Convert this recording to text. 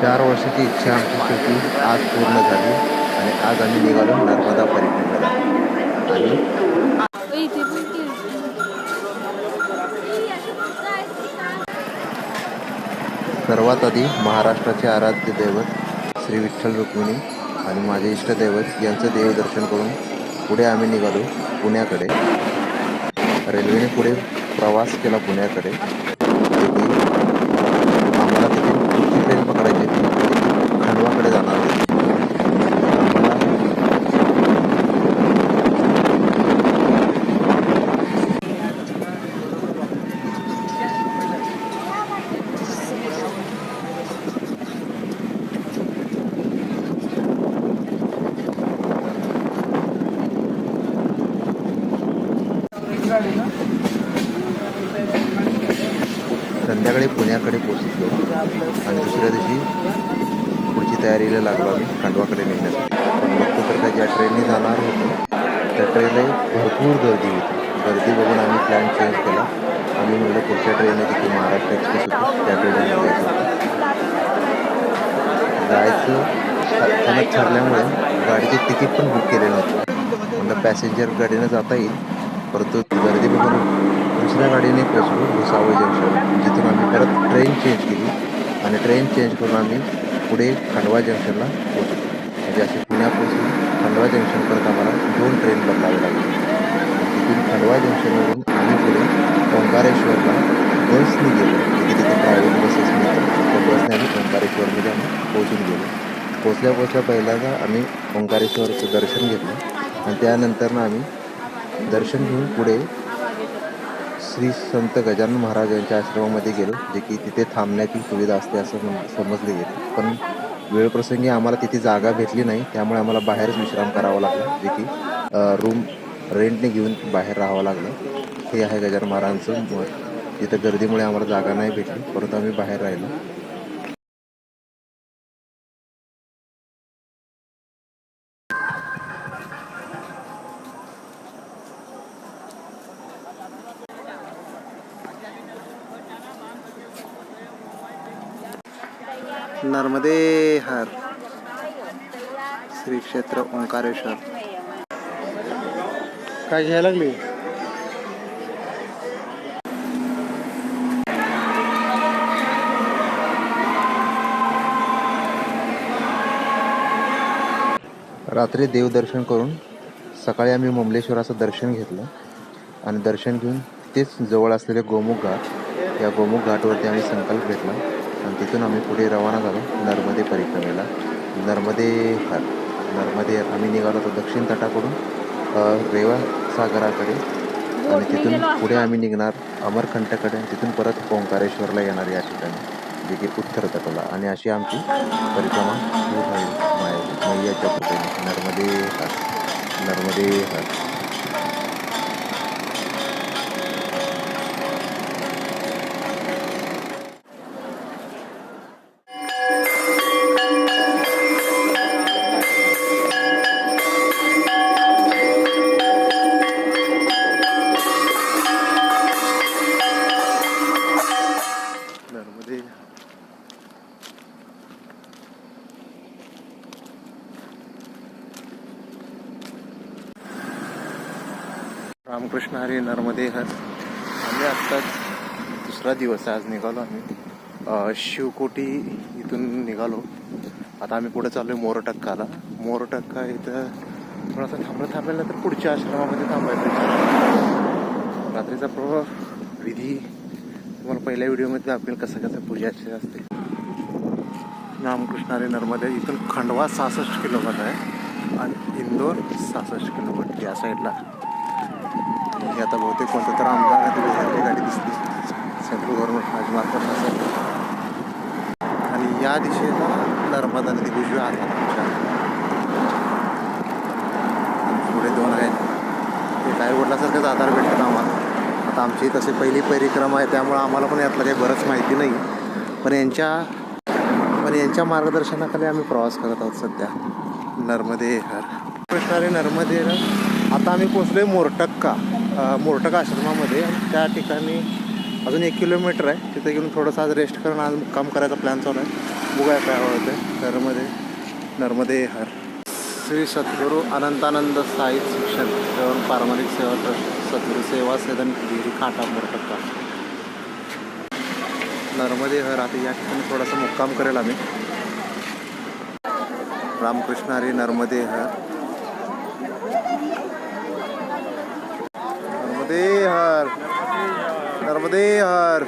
चार वर्षाची इच्छा आमची होती आज पूर्ण झाली आणि आज आम्ही निघालो नर्मदा परिक्रमेला आणि सर्वात आधी महाराष्ट्राचे आराध्य दैवत श्री विठ्ठल रुक्मिणी आणि माझे इष्टदैवत यांचं देवदर्शन करून पुढे आम्ही निघालो पुण्याकडे. रेल्वेने पुढे प्रवास केला पुण्याकडे तिथे आम्हाला तिथे पुढची ट्रेन पकडायची होती ती खंडवाकडे जाणार होती आम्हाला संध्याकाळी पुण्याकडे पोहोचलो. आणि दुसऱ्या दिवशी पुढची तयारीला लागलो आम्ही खंडवाकडे निघण्यासाठी बघतो तर का ज्या ट्रेनने जाणार होतो त्या ट्रेनला भरपूर गर्दी होती. गर्दी बघून आम्ही प्लॅन चेंज केला. आम्ही म्हणलं पुढच्या ट्रेन आहे की महाराष्ट्र एक्सप्रेस होती. त्या ट्रेनने जायचं होतं. जायचं अचानक ठरल्यामुळे गाडीचे तिकीट पण बुक केलेलं होतं. म्हणलं पॅसेंजर गाडीनं जाता येईल. परंतु गर्दी बघून दुसऱ्या गाडीने पोचलो भुसावळ जंक्शन जिथून आम्ही परत ट्रेन चेंज केली आणि ट्रेन चेंज करून आम्ही पुढे खंडवा जंक्शनला पोचलो म्हणजे असे पुण्यापासून खंडवा जंक्शनपर्यंत आम्हाला दोन ट्रेन बदलावे लागले. तिथून खंडवा जंक्शनवरून आम्ही पुढे ओंकारेश्वरला बसने गेलो. तिथे तिथे प्रायव्हेट बसेस मिळतात. त्या बसने आम्ही ओंकारेश्वरमध्ये आम्ही पोहोचून गेलो. पोचल्या पोचल्या पहिल्यांदा आम्ही ओंकारेश्वरचं दर्शन घेतलं आणि त्यानंतरनं आम्ही दर्शन घेऊन पुढे श्री संत गजानन महाराज यांच्या आश्रमामध्ये गेलो जे की तिथे थांबण्याची सुविधा असते असं समजले गेले. पण वेळप्रसंगी आम्हाला तिथे जागा भेटली नाही त्यामुळे आम्हाला बाहेरच विश्राम करावा लागला जे की रूम रेंटने घेऊन बाहेर राहावं लागलं. हे आहे गजानन महाराजांचं तिथं गर्दीमुळे आम्हाला जागा नाही भेटली परंतु आम्ही बाहेर राहिलो. नर्मदे हर. श्री क्षेत्र ओंकारेश्वर. काय घ्यायला लागली? रात्री देवदर्शन करून सकाळी आम्ही मुंबलेश्वराचं दर्शन घेतलं आणि दर्शन घेऊन तेच जवळ असलेले गोमुख घाट या गोमुख घाटवरती आम्ही संकल्प घेतला. आणि तिथून आम्ही पुढे रवाना झालो नर्मदे परिक्रमेला. नर्मदे नर्मदे आम्ही निघालो होतो दक्षिण तटाकडून रेवा सागराकडे आणि तिथून पुढे आम्ही निघणार अमरकंटकडे आणि तिथून परत ओंकारेश्वरला येणार या ठिकाणी जे की उत्तर तटाला. आणि अशी आमची परिक्रमा सुरू झाली. माय मैयाच्या नर्मदे नर्मदे घाट रामकृष्ण हरी नर्मदे हर आम्ही आत्ताच दुसरा दिवस आहे आज निघालो आम्ही. शिवकोटी इथून निघालो. आता आम्ही पुढे चाललो आहे मोरटक्काला. मोरटक्का इथं थोडासा थांबलं थांबलेलं तर पुढच्या आश्रमामध्ये थांबायचं रात्रीचा प्रभाव विधी. तुम्हाला पहिल्या व्हिडिओमध्ये दाखवेल कसं कसं पूजाचे असते. रामकृष्ण हरी नर्मदे इथून खंडवा सहासष्ट किलोमीटर आहे आणि इंदोर सहासष्ट किलोमीटर या साईडला. हे आता बहुतेक कोणतं तर आमदार आहे तिथे गाडी दिसते. सेंट्रल गव्हर्नमेंट माझ्यामार्फत असेल आणि या दिशेला नर्मदा नदी उजव्या आहे आमच्या. पुढे दोन आहेत. ते काय वडिलासारखंच आधार भेटतात आम्हाला. आता आमची तसे पहिली परिक्रमा आहे त्यामुळं आम्हाला पण यातलं काही बरंच माहिती नाही. पण यांच्या पण यांच्या मार्गदर्शनाखाली आम्ही प्रवास करत आहोत सध्या. नर्मदे हर. कृष्णारे नर्मदे आता आम्ही पोचलो आहे मोरटक्का. अ, आश्रमामध्ये त्या ठिकाणी अजून एक किलोमीटर आहे. तिथे घेऊन थोडंसं आज रेस्ट करून आज मुक्काम करायचा प्लॅन चालू आहे. बघूया काय होतं नर्मदे नर्मदे हर श्री सद्गुरू अनंतानंद साई शिक्षण एवं पारंपरिक सेवा ट्रस्ट सद्गुरू सेवा सदन विहिरी काटा मोरटक्का नर्मदे हर आता या ठिकाणी थोडासा मुक्काम करेल आम्ही. रामकृष्ण हरी नर्मदे हर नर्मदे हर नर्मदे हर